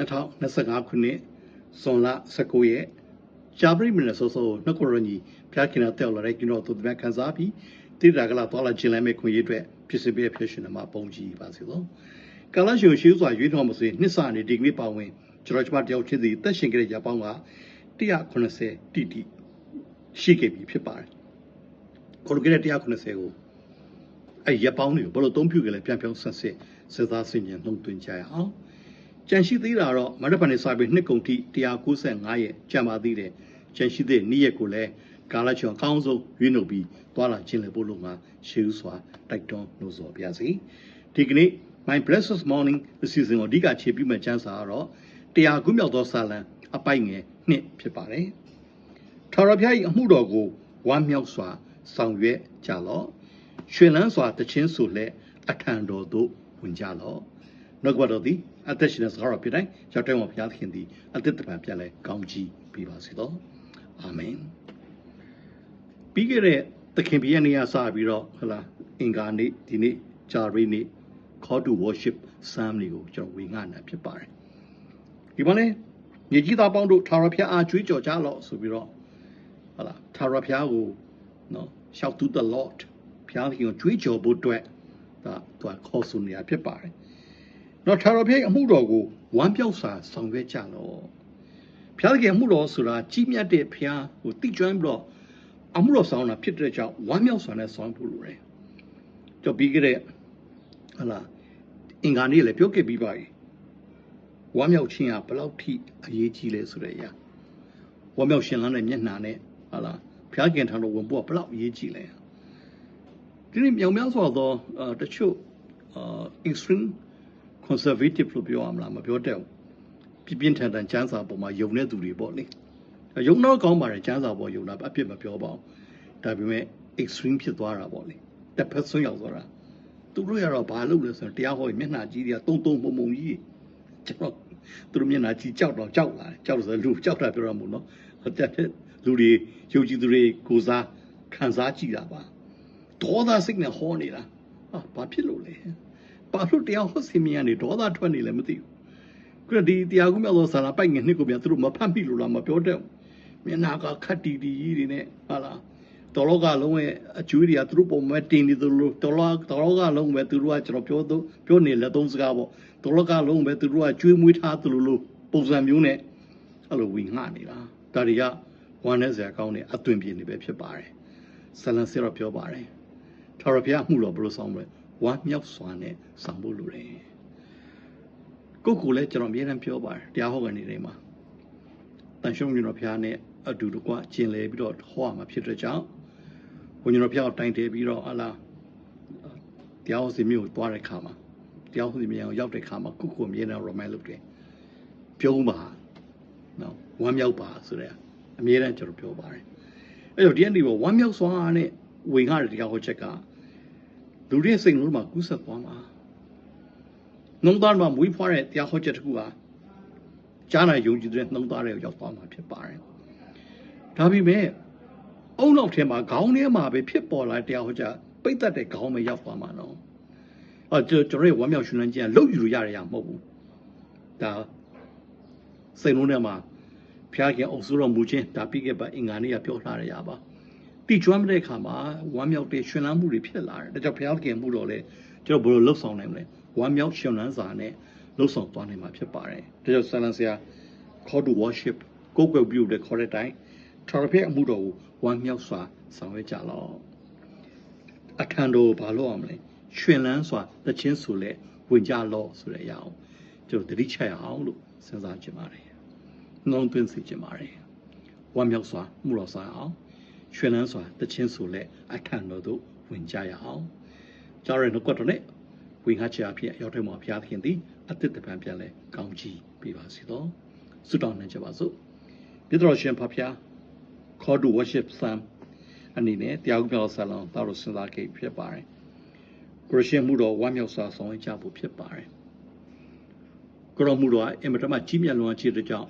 2025ခုနှစ်ဇွန်လ19ရက်ရှားပရိမနစောစောနှုတ်ကရညီဖျားခင်တဲ့လာတဲ့ကျွန်တော်တို့တမန်ခန်းစားပြီးတိရတာကလာသွားလာခြင်းလည်းမဲ့ခွင့်ရအတွက်ဖြစ်စီပြဖြစ်ရှင်မှာပုံကြည့်ပါစေလို့ကာလရှင်ရှိစွာရွေးတော်မစေနှစ်စနေဒီကနေ့ပါဝင်ကျွန်တော်ကျမတယောက်ချင်းစီတက်ရှင်ကြတဲ့ရပောင်းက190တိတိရှိခဲ့ပြီဖြစ်ပါတယ်ကိုလိုကတဲ့190ကိုအဲ့ရပောင်းတွေကိုဘယ်လိုသုံးဖြူကြလဲပြန်ပြောင်းဆက်စစ်စစ်သားစင်ញံနှုံသွင်းကြရအောင် ကြံရှိသေးတာတော့မရဖန်နေစာပေနှစ်ကုန်ထိ195ရက်ကြံပါသေးတယ်ကြံရှိသေးနေ့ရက်ကိုလည်းကာလချောအကောင်းဆုံးရွေးနှုတ်ပြီးသွားလာခြင်းလေပို့လို့မှာရှေးဥစွာတိုက်တွန်းလို့ဆိုပါရစေဒီကနေ့ my blessed morning အစီအစဉ်ကိုအဓိကခြေပြုမဲ့ကျမ်းစာကတော့တရားခုမြောက်သောစာလံအပိုက်ငယ်နှစ်ဖြစ်ပါတယ်ထာဝရဘုရား၏အမှုတော်ကိုဝမ်းမြောက်စွာဆောင်ရွက်ကြလော့ရွှင်လန်းစွာတခြင်းဆိုလက်အထံတော်သို့ဝင်ကြလော့ နှုတ်ကပတော်သည်အသက်ရှင်တဲ့စကားတော်ဖြစ်တိုင်းရောက်တဲ့မှာဘုရားသခင်သည်အသက်တပံပြန်လဲကောင်းကြီးပေးပါစေသောအာမင်ပြီးခဲ့တဲ့သခင်ဘုရားနေရာစပြီးတော့ဟလာအင်္ဂါနေ့ဒီနေ့ဂျာရီနေ့ call to worship psalm တွေကိုကျွန်တော်ဝေငှနာဖြစ်ပါတယ်ဒီမှာလဲမြေကြီးသားပေါင်းတို့ထာဝရဘုရားအားကြွေးကြော်ကြလော့ဆိုပြီးတော့ဟလာထာဝရဘုရားကိုနော် shout to the lord ဘုရားခင်ကိုကြွေးကြော်ဖို့အတွက်ဒါသူကခေါ်ဆိုနေတာဖြစ်ပါတယ် နော်ထာဝရဘုရားအမှုတော်ကိုဝမ်းပြောက်စွာဆောင်ရွက်ကြလော့ဘုရားခင်အမှုတော်ဆိုတာကြီးမြတ်တဲ့ဘုရားကိုတိကျွမ်းပြီးတော့အမှုတော်ဆောင်တာဖြစ်တဲ့ကြောင့်ဝမ်းမြောက်စွာနဲ့ဆောင်ဖို့လိုတယ်ကြော်ပြီးကြတဲ့ဟလာအင်္ဂါနေ့လည်းပြောခဲ့ပြီးပါပြီဝမ်းမြောက်ခြင်းဟာဘယ်လောက်ထိအရေးကြီးလဲဆိုတဲ့အရာဝမ်းမြောက်ရှင်လန်းတဲ့မျက်နှာနဲ့ဟလာဘုရားခင်ထံတော်ဝင်ဖို့ကဘယ်လောက်အရေးကြီးလဲဒီနေ့မြောင်များစွာသောတချို့ extreme conservative လို့ပြောရမလားမပြောတတ်ဘူးပြပြင်းထန်ထန်ကျမ်းစာပေါ်မှာယုံတဲ့သူတွေပေါ့လေယုံတော့ကောင်းပါတယ်ကျမ်းစာပေါ်ယုံတာအပြစ်မပြောပါဘူးဒါပေမဲ့ extreme ဖြစ်သွားတာပေါ့လေတစ်ဖက်ဆွရောက်သွားတာသူတို့ရတော့ဘာလုပ်လဲဆိုတော့တရားဟောမျက်နှာကြီးတွေကတုံတုံမှုံမှုံကြီးကျွန်တော်သူတို့မျက်နှာကြီးကြောက်တော့ကြောက်လာတယ်ကြောက်ဆိုလူကြောက်တာပြောရမို့နော်ဟိုတက်လူတွေယုံကြည်သူတွေကိုစားခံစားကြည့်တာပါဒေါသစိတ်နဲ့ဟောနေတာဟာဘာဖြစ်လို့လဲ ဘာလို့တရားဟောစီမီကနေဒေါသထွက်နေလဲမသိဘူးခုဒီတရားကူးမြောက်သောဆာလာပိုက်ငင်နှစ်ကိုပြန်သူတို့မဖတ်မိလို့လားမပြောတတ်မျက်နှာကခတ်တီတီကြီးတွေနဲ့ဟာလားတော်လောကလုံးရဲ့အကျွေးတွေကသူတို့ပုံမဲ့တင်နေသလိုတော်လောတော်လောကလုံးပဲသူတို့ကကျွန်တော်ပြောတော့ပြောနေလက်သုံးစကားပေါ့တော်လောကလုံးပဲသူတို့ကကျွေးမွေးထားသလိုလိုပုံစံမျိုးနဲ့အဲ့လိုဝင်ငှနေတာဒါတွေကဝမ်းနဲ့စရာကောင်းတဲ့အသွင်ပြေနေပဲဖြစ်ပါတယ်ဆလန်စီတော့ပြောပါတယ်ထာဝရဘုရားမှုတော်ဘလို့ဆောင်မလဲ ဝမ်းမြောက်စွာနဲ့ဆောင်ဖို့လိုတယ်ကိုကိုလည်းကျွန်တော်အမြဲတမ်းပြောပါတယ်တရားဟောကနေတိုင်းမှာတန်ရှုံးကျွန်တော်ဘုရားနဲ့အတူတကွကျင်လဲပြီးတော့ဟောရမှာဖြစ်တဲ့ကြောင့်ဘုန်းကြီးတို့ဖျောက်တိုင်တယ်ပြီးတော့အလားတရားဟောစီမျိုးကိုတွားတဲ့ခါမှာတရားဟောစီမျိုးရောက်တဲ့ခါမှာကုကုအမြဲတမ်းရမိုင်းလုပ်တယ်ပြုံးပါနော်ဝမ်းမြောက်ပါဆိုတဲ့အမြဲတမ်းကျွန်တော်ပြောပါတယ်အဲ့တော့ဒီနေ့ဘောဝမ်းမြောက်စွာနဲ့ဝင်ရတဲ့တရားဟောချက်က လူတွေစိတ်လုံးမှာကူးဆက်သွားမှာနှုံးသားမှာမွေးဖွားတဲ့တရားဟောချက်တစ်ခုဟာကြားနာယုံကြည်တဲ့နှုံးသားတွေကိုရောက်သွားမှာဖြစ်ပါတယ်ဒါပေမဲ့အုံနောက်ထဲမှာခေါင်းထဲမှာပဲဖြစ်ပေါ်လာတရားဟောကြားပိတ်သက်တဲ့ခေါင်းပဲရောက်သွားမှာနော်အော်ကျွန်တော်ရဲ့ဝမ်းမြောက်ရှင်လန်းခြင်းလှုပ်ယူရရရမဟုတ်ဘူးဒါစိတ်လုံးထဲမှာဖျားခင်အုပ်စိုးတော်မူခြင်းဒါပြီးခဲ့ပါအင်္ဂါနေ့ကပြောထားရရပါ တိကျွမ်းတဲ့အခါမှာဝမ်းမြောက်တဲ့ရှင်လန်းမှုတွေဖြစ်လာတယ်ဒါကြောင့်ဖျားခင်မှုတော်လဲကျွန်တော်ဘယ်လိုလှုပ်ဆောင်နိုင်မလဲဝမ်းမြောက်ရှင်လန်းစာနဲ့လှုပ်ဆောင်သွားနိုင်မှာဖြစ်ပါတယ်ဒါကြောင့်ဆလန်ဆရာ call to worship ကိုယ်ကိုယ်ပြုတဲ့ခေါ်တဲ့အတိုင်းထာဝရဘုရားအမှုတော်ကိုဝမ်းမြောက်စွာဆောင်ရွက်ကြလော့အခန္ဓာကိုဘာလို့အောင်မလဲရှင်လန်းစွာတခြင်းဆိုလဲဝင်ကြလော့ဆိုတဲ့အရာကိုကျွန်တော်တတိချက်အောင်လို့စဉ်းစားကြပါတယ်နှလုံးသွင်းစေချင်ပါတယ်ဝမ်းမြောက်စွာမှုတော်စွာအောင် ရှင်လန်းစွာတခြင်းဆိုလဲအခန္ဓာတို့ဝင်ကြရအောင်ကြားရတဲ့ကွက်တော်နဲ့ဝိငါချအဖြစ်ရောက်တဲ့မှာဘုရားသခင်သည်အသစ်တပံပြန်လဲကောင်းကြီးပေးပါစေတော့ဆုတောင်းနေကြပါစို့ပြတော်ရှင်ဖဖျား call to worship psalm အနေနဲ့တရားဥပဒေဆလံတောက်လို့စဉ်းစားခဲ့ဖြစ်ပါတယ်ကိုရရှင်မှုတော်ဝမ်းမြောက်စွာဆောင်ရွက်ကြဖို့ဖြစ်ပါတယ်ကိုရမှုတော်အင်မတန်မှကြီးမြတ်လွန်ခြင်းတဲ့ကြောင့်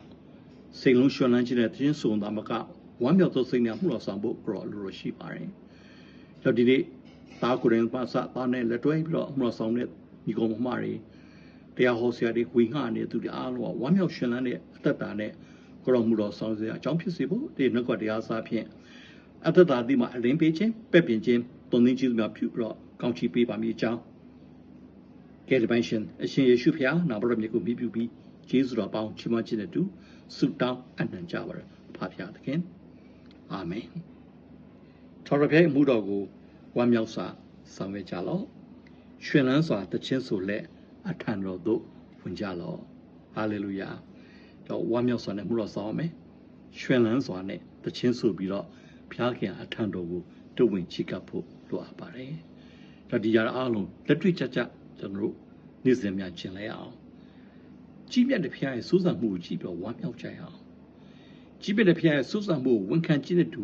စိတ်လုံးရွှင်လန်းခြင်းနဲ့တင်းဆုံတာမက ဝမ်းမြောက်သောစိတ်နဲ့မှုတော်ဆောင်ဖို့ကိုရလိုလိုရှိပါတယ်ကြောင့်ဒီနေ့သားကိုရင်ပါစသားနဲ့လက်တွဲပြီးတော့မှုတော်ဆောင်တဲ့ညီကောင်မတွေတရားဟောဆရာတွေဝေငှနေတဲ့သူတွေအားလုံးကဝမ်းမြောက်ရှင်လန်းတဲ့အသက်တာနဲ့ကိုရောမှုတော်ဆောင်စရာအကြောင်းဖြစ်စေဖို့ဒီနှုတ်ကတရားစားဖြင့်အသက်တာဒီမှာအလင်းပေးခြင်းပဲ့ပြင်ခြင်းတုံသင်းခြင်းများပြုပြီးတော့ကောင်းချီးပေးပါမည်အကြောင်းကဲဒီပိုင်းရှင်အရှင်ယေရှုဖျားနာဘရမြေကိုမြည်ပြုပြီးယေရှုတော်ပေါင်းချီးမွမ်းခြင်းနဲ့တူဆုတောင်းအနံ့ကြပါရဖဖျားသခင် အာမင်ထော်ရဖဲမှုတော်ကိုဝမ်းမြောက်စွာဆောင်ရွက်ကြလော့ရှင်လန်းစွာတခြင်းဆိုလက်အထံတော်သို့ဝင်ကြလော့ဟာလေလုယာတော့ဝမ်းမြောက်စွာနဲ့မှုတော်ဆောင်ရမယ်ရှင်လန်းစွာနဲ့တခြင်းဆိုပြီးတော့ဖျားခင်အထံတော်ကိုတုတ်ဝင်ချီကပ်ဖို့လိုအပ်ပါတယ်ဒါဒီရအားလုံးလက်တွေ့ကြကြကျွန်တော်တို့နေ့စဉ်များကျင်လဲအောင်ကြီးမြတ်တဲ့ဖျားရဲ့စိုးစံမှုကိုကြည့်ပြီးတော့ဝမ်းမြောက်ကြရအောင် ကြီးမြတ်တဲ့ဖျားရဲ့စိုးစံမှုကိုဝန်ခံခြင်းနဲ့တူ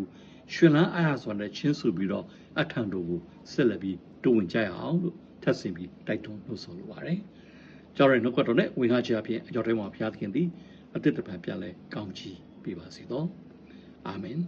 ရှင်လန်းအားရစွာနဲ့ချင်းဆိုပြီးတော့အထံတော်ကိုဆက်လက်ပြီးတုတ်ဝင်ကြရအောင်လို့ထပ်ဆင့်ပြီးတိုက်တွန်းလို့ဆိုလိုပါတယ်ကြောင့်ရနှုတ်ကတော်နဲ့ဝင်ကားချအဖြစ်အကြောင်းတိုင်းမှာဘုရားသခင်သည်အတိတ်တပံပြန်လဲကောင်းချီးပေးပါစေသောအာမင်